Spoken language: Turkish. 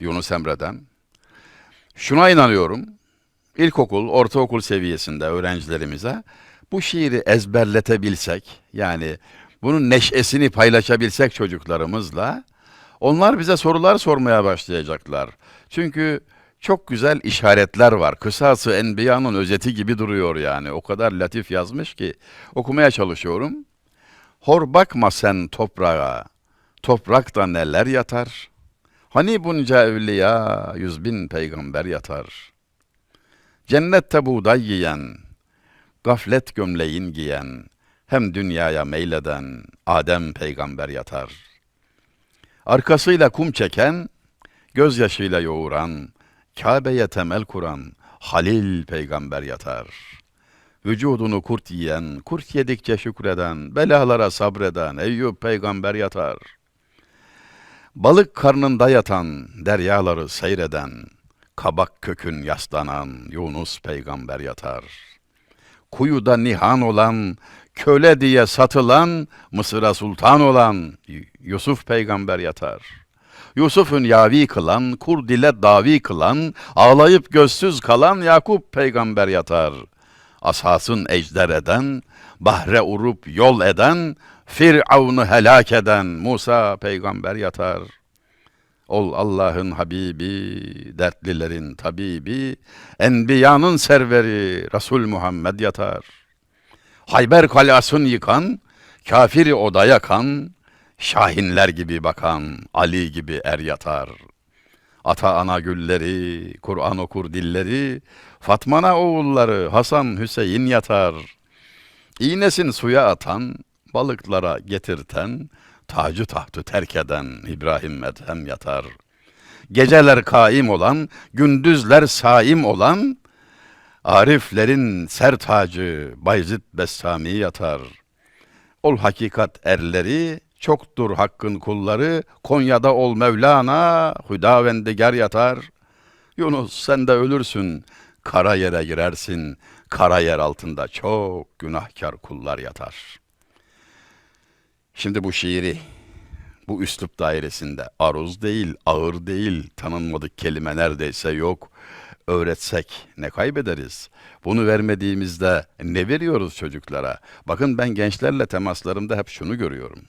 Yunus Emre'den. Şuna inanıyorum. İlkokul, ortaokul seviyesinde öğrencilerimize bu şiiri ezberletebilsek, yani bunun neşesini paylaşabilsek çocuklarımızla, onlar bize sorular sormaya başlayacaklar. Çünkü çok güzel işaretler var. Kısası Enbiya'nın özeti gibi duruyor yani. O kadar latif yazmış ki okumaya çalışıyorum. Hor bakma sen toprağa, toprakta neler yatar. Hani bunca evliya, yüz bin peygamber yatar. Cennette buğday yiyen, gaflet gömleğin giyen, hem dünyaya meyleden Adem peygamber yatar. Arkasıyla kum çeken, gözyaşıyla yoğuran, Kabe'ye temel kuran Halil peygamber yatar. Vücudunu kurt yiyen, kurt yedikçe şükreden, belalara sabreden Eyüp peygamber yatar. Balık karnında yatan, deryaları seyreden, kabak kökün yaslanan Yunus peygamber yatar. Kuyuda nihan olan, köle diye satılan, Mısır'a sultan olan Yusuf peygamber yatar. Yusuf'un yavi kılan, kur dile davi kılan, ağlayıp gözsüz kalan Yakup peygamber yatar. Asasın ejder eden, bahre urup yol eden, Firavun'u helak eden Musa peygamber yatar. Ol Allah'ın Habibi, dertlilerin tabibi, enbiyanın serveri Resul Muhammed yatar. Hayber kalasını yıkan, kafiri oda yakan, şahinler gibi bakan Ali gibi er yatar. Ata ana gülleri, Kur'an okur dilleri, Fatmana oğulları Hasan Hüseyin yatar. İğnesin suya atan, balıklara getirten, tacı tahtı terk eden İbrahim Edhem yatar. Geceler kaim olan, gündüzler saim olan, Ariflerin ser tacı Bayezid Bestami yatar. Ol hakikat erleri, çoktur hakkın kulları, Konya'da ol Mevlana, Hüdavendigar yatar. Yunus sen de ölürsün, kara yere girersin, kara yer altında çok günahkar kullar yatar. Şimdi bu şiiri bu üslup dairesinde aruz değil, ağır değil, tanınmadık kelime neredeyse yok. Öğretsek ne kaybederiz? Bunu vermediğimizde ne veriyoruz çocuklara? Bakın ben gençlerle temaslarımda hep şunu görüyorum.